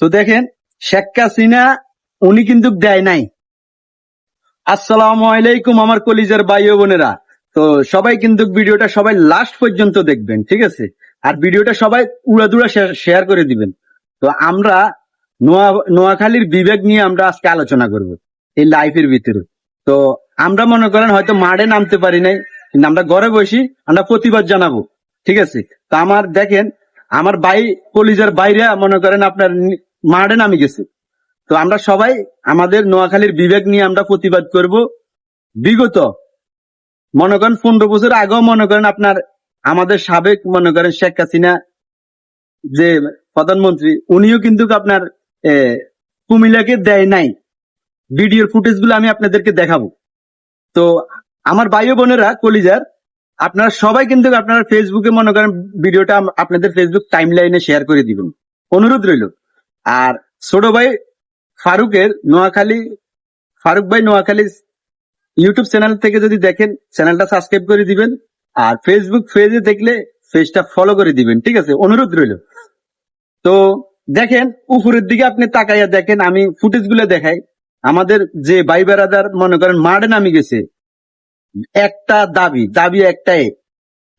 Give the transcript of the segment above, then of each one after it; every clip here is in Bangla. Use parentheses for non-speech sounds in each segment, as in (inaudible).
তো দেখেন, শেখ হাসিনা, উনি কিন্তু দেয় নাই। আসসালামু আলাইকুম আমার কলিজার ভাই বোনেরা। তো সবাই কিন্তু ভিডিওটা সবাই লাস্ট পর্যন্ত দেখবেন, ঠিক আছে? আর ভিডিওটা সবাই উড়াদুড়া শেয়ার করে দিবেন। তো আমরা নোয়া, নোয়াখালীর বিবেক নিয়ে আমরা আজকে আলোচনা করব, এই লাইফের ভিতরে। তো আমরা মনে করেন হয়তো মাঠে নামতে পারি নাই, কিন্তু আমরা ঘরে বসি, আমরা প্রতিবাদ জানাব, ঠিক আছে? তো আমার, দেখেন, আমার ভাই, কলিজার বাইরে মনে করেন আপনার মাঠে নামি গেছে। তো আমরা সবাই আমাদের নোয়াখালীর বিবেক নিয়ে আমরা প্রতিবাদ করব। বিগত, মনে করেন পনেরো বছর আগেও মনে করেন আপনার আমাদের সাবেক মনে করেন শেখ হাসিনা যে প্রধানমন্ত্রী, উনিও কিন্তু আপনার কুমিল্লাকে দেয় নাই। ভিডিওর ফুটেজগুলো আমি আপনাদেরকে দেখাবো। তো আমার ভাই বোনেরা, কলিজার, আপনারা সবাই কিন্তু আপনারা ফেসবুকে মনে করেন ভিডিওটা আপনাদের ফেসবুক টাইম লাইনে শেয়ার করে দিবেন। অনুরোধ রইল। আর ছোট ভাই ফারুকের নোয়াখালী, ফারুক ভাই নোয়াখালী ইউটিউব চ্যানেল থেকে যদি দেখেন, চ্যানেলটা সাবস্ক্রাইব করে দিবেন আর ফেসবুক পেজে দেখলে পেজটা ফলো করে দিবেন, ঠিক আছে? অনুরোধ রইল। তো দেখেন, উপরের দিকে আপনি তাকাইয়া দেখেন, আমি ফুটেজগুলো দেখাই। আমাদের যে ভাই বেড়াদার মনে করেন মাঠে নামি গেছে, একটা দাবি দাবি একটাই,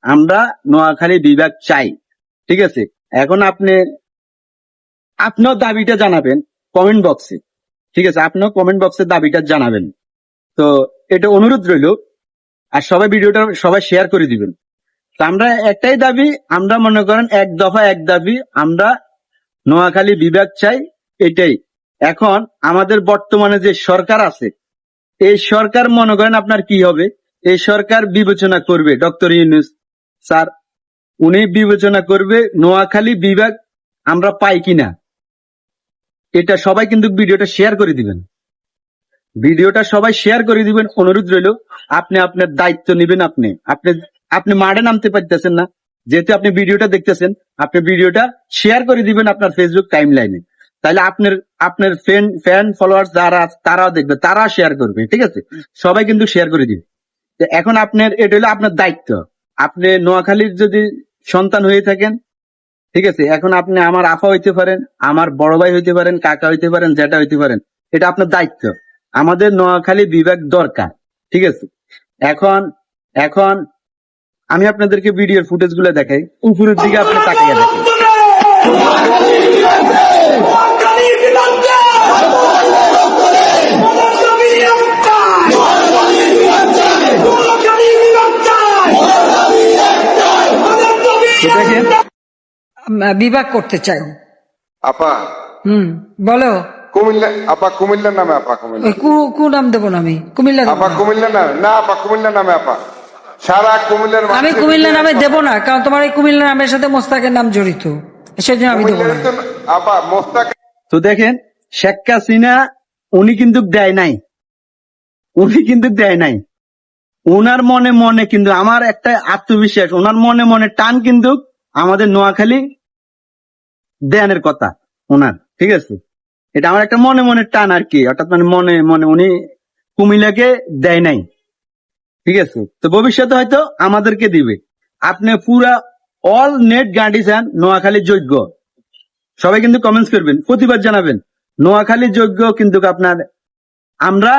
আমরা নোয়াখালী বিভাগ চাই, ঠিক আছে? এখন আপনি আপনিও দাবিটা জানাবেন কমেন্ট বক্সে ঠিক আছে, আপনার কমেন্ট বক্সে দাবিটা জানাবেন। তো এটা অনুরোধ রইল, আর সবাই ভিডিওটা সবাই শেয়ার করে দিবেন। তো আমরা একটাই দাবি, আমরা মনে করেন এক দফা এক দাবি, আমরা নোয়াখালী বিভাগ চাই এটাই। এখন আমাদের বর্তমানে যে সরকার আছে, এই সরকার মনে করেন আপনার কি হবে? এই সরকার বিবেচনা করবে, ডক্টর ইউনুস স্যার, উনি বিবেচনা করবে নোয়াখালী বিভাগ আমরা পাই কিনা। এটা সবাই কিন্তু ভিডিওটা শেয়ার করে দিবেন। ভিডিওটা সবাই শেয়ার করে দিবেন, অনুরোধ রইল, আপনি আপনার দায়িত্ব নেবেন আপনি। আপনি আপনি মাঠে নামতে পারতেছেন না, যেহেতু আপনি ভিডিওটা দেখতেছেন, আপনি ভিডিওটা শেয়ার করে দিবেন আপনার ফেসবুক টাইম লাইনে তাহলে আপনার আপনার ফ্যান ফ্যান ফলোয়ার্স যারা তারাও দেখবে তারা শেয়ার করবে, ঠিক আছে? সবাই কিন্তু শেয়ার করে দিবে। এখন আপনার, এটা হলো আপনার দায়িত্ব। আপনি নোয়াখালীর যদি সন্তান হয়ে থাকেন ঠিক আছে, এখন আপনি আমার আফা হইতে পারেন, আমার বড় ভাই হইতে পারেন, কাকা হইতে পারেন জ্যাঠা হইতে পারেন, এটা আপনার দায়িত্ব। আমাদের নোয়াখালী বিভাগ দরকার, ঠিক আছে? এখন এখন আমি আপনাদেরকে ভিডিওর ফুটেজগুলো দেখাই, উপরের দিকে আপনি তাকিয়ে দেখেন। বিভাগ করতে চাই আপা? হুম বলো। কুমিল্লা আপা কুমিল্লার নামে আপা কুমিল্লা। কু কু নাম দেবো না আমি কুমিল্লা আপা কুমিল্লা নামে? না আপা কুমিল্লা নামে আপা। সারা কুমিল্লার আমি কুমিল্লা নামে দেবো না কারণ তোমার এই কুমিল্লা নামের সাথে মোস্তাকের নাম জড়িত সেজন্য আমি দেবো আপা মোস্তাক তো দেখেন শেখ হাসিনা উনি কিন্তু দেয় নাই। উনি কিন্তু দেয় নাই। ওনার মনে মনে কিন্তু আমার একটা আত্মবিশ্বাস ওনার মনে মনে টান কিন্তু আমাদের নোয়াখালী দেয়ানের কথা, ওনার, ঠিক আছে? এটা আমার একটা মনে মনে টান আর কি, অর্থাৎ মানে মনে মনে উনি কুমিল্লাকে দেয় নাই, ঠিক আছে? তো ভবিষ্যতে হয়তো আমাদেরকে দিবে। আপনি পুরা অল নেট গার্ডিসান নোয়াখালী যোগ্য। সবাই কিন্তু কমেন্টস করবেন, প্রতিবাদ জানাবেন। নোয়াখালী যোগ্য কিন্তু আপনার, আমরা,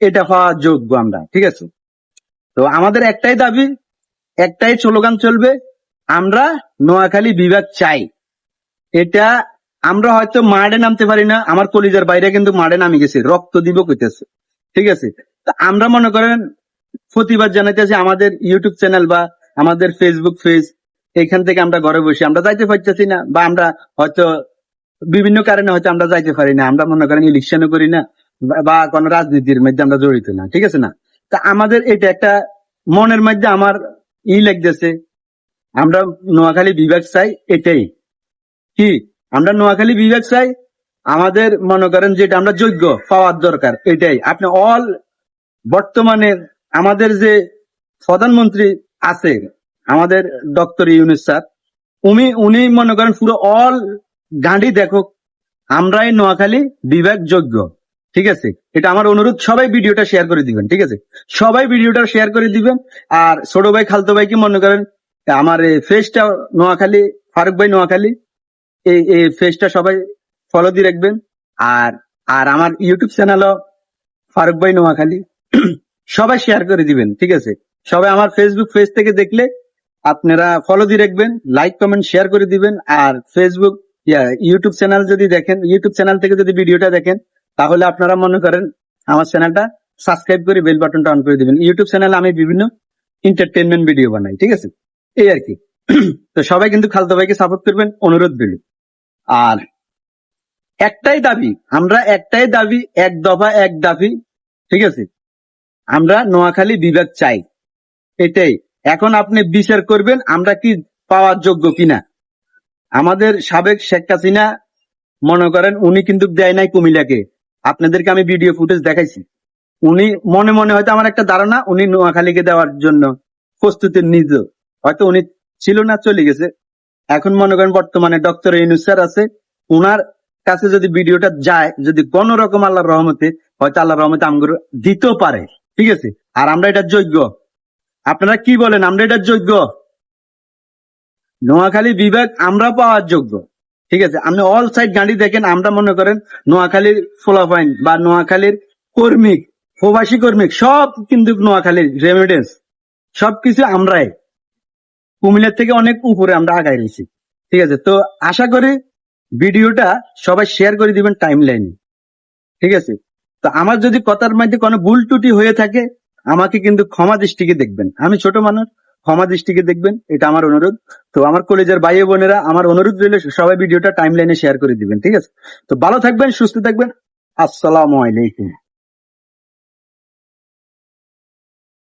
এটা হওয়া যোগ্য আমরা, ঠিক আছে? তো আমাদের একটাই দাবি, একটাই স্লোগান চলবে, আমরা নোয়াখালী বিভাগ চাই। এটা আমরা হয়তো মাঠে নামতে পারি না, আমার কলিজার বাইরে কিন্তু মার্ডে নামে গেছে, রক্ত দিব কইতেছে। ঠিক আছে? তা আমরা মনে করেন প্রতিবাদ জানাইতেছি আমাদের ইউটিউব চ্যানেল বা আমাদের ফেসবুক পেজ এখান থেকে আমরা ঘরে বসে আমরা যাইতে পারতেছি না, বা আমরা হয়তো বিভিন্ন কারণে হয়তো আমরা যাইতে পারি না, আমরা মনে করেন ইলেকশনও করি না বা- কোনো রাজনীতির মধ্যে আমরা জড়িত না, ঠিক আছে না? তা আমাদের এটা একটা মনের মধ্যে আমার ই লাগতেছে, আমরা নোয়াখালী বিভাগ চাই এটাই। কি? আমরা নোয়াখালী বিভাগ চাই। আমাদের মনে করেন যেটা আমরা যোগ্য, পাওয়ার দরকার, এটাই। আপনি অল বর্তমানে আমাদের যে প্রধানমন্ত্রী আছে আমাদের ডক্টর ইউনুস স্যার, উনি উনি মনে করেন পুরো অল গাঁডি দেখো আমরাই নোয়াখালী বিভাগ যোগ্য। ঠিক আছে? এটা আমার অনুরোধ, সবাই ভিডিওটা শেয়ার করে দিবেন, ঠিক আছে? সবাই ভিডিওটা শেয়ার করে দিবেন, আর ছোট ভাই, খালতো ভাই কি মনে করেন, আমার ফেসটা নোয়াখালী, ফারুক ভাই নোয়াখালী এই এই ফেসটা সবাই ফলো দিয়ে রাখবেন। আর আর আমার ইউটিউব চ্যানেলও ফারুক ভাই নোয়াখালী। (clears throat) সবাই শেয়ার করে দিবেন, ঠিক আছে? সবাই আমার ফেসবুক পেজ থেকে দেখলে আপনারা ফলো দিয়ে রাখবেন লাইক কমেন্ট শেয়ার করে দিবেন। আর ফেসবুক ইউটিউব চ্যানেল যদি দেখেন ইউটিউব চ্যানেল থেকে যদি ভিডিওটা দেখেন, তাহলে আপনারা মনে করেন আমার চ্যানেলটা সাবস্ক্রাইব করে বেল বাটনটা অন করে দিবেন। ইউটিউব চ্যানেলে আমি বিভিন্ন এন্টারটেনমেন্ট ভিডিও বানাই, ঠিক আছে? এই আর কি। (clears throat) তো সবাই কিন্তু খালতো ভাইকে সাপোর্ট করবেন, অনুরোধ বিল আর একটাই দাবি, আমরা একটাই দাবি, এক দফা, এক দাবি, ঠিক আছে? আমরা নোয়াখালী বিভাগ চাই। এটাই। এখন আপনি বিচার করবেন, আমরা কি পাওয়ার যোগ্য কিনা? আমাদের সাবেক শেখ হাসিনা মনে করেন, উনি কিন্তু দেয় নাই কুমিল্লাকে। আপনাদেরকে আমি ভিডিও ফুটেজ দেখাইছি। উনি মনে মনে হয়তো আমার একটা ধারণা, উনি নোয়াখালীকে দেওয়ার জন্য প্রস্তুতি নিজ। হয়তো উনি ছিল না, চলে গেছে। এখন মনে করেন বর্তমানে ডক্টর ইনুস স্যার আছে, উনার কাছে যদি ভিডিওটা যায়, যদি কোন রকম আল্লাহর রহমতে, হয়তো আল্লাহর রহমতে আমগুলো দিতেও পারে, ঠিক আছে? আর আমরা এটা যোগ্য। আপনারা কি বলেন? আমরা এটা যোগ্য? নোয়াখালী বিভাগ আমরা পাওয়ার যোগ্য, ঠিক আছে? আপনি অল সাইড গাড়ি দেখেন, আমরা মনে করেন নোয়াখালীর ফোলাফাইন বা নোয়াখালীর কর্মিক প্রবাসী কর্মিক সব কিন্তু নোয়াখালীর রেমিডেন্স সবকিছু আমরাই। কুমিল্লার থেকে অনেক উপরে আমরা আগায় রয়েছি। ঠিক আছে? তো আশা করি ভিডিওটা সবাই শেয়ার করে দিবেন টাইম লাইনে ঠিক আছে? তো আমার যদি কথার মধ্যে কোনো ভুল ত্রুটি হয়ে থাকে, আমাকে কিন্তু ক্ষমা দৃষ্টিকে দেখবেন। আমি ছোট মানুষ, ক্ষমা দৃষ্টিকে দেখবেন, এটা আমার অনুরোধ। তো আমার কলেজের ভাই বোনেরা, আমার অনুরোধ রইলে সবাই ভিডিওটা টাইম লাইনে শেয়ার করে দিবেন। ঠিক আছে? তো ভালো থাকবেন, সুস্থ থাকবেন। আসসালামু আলাইকুম।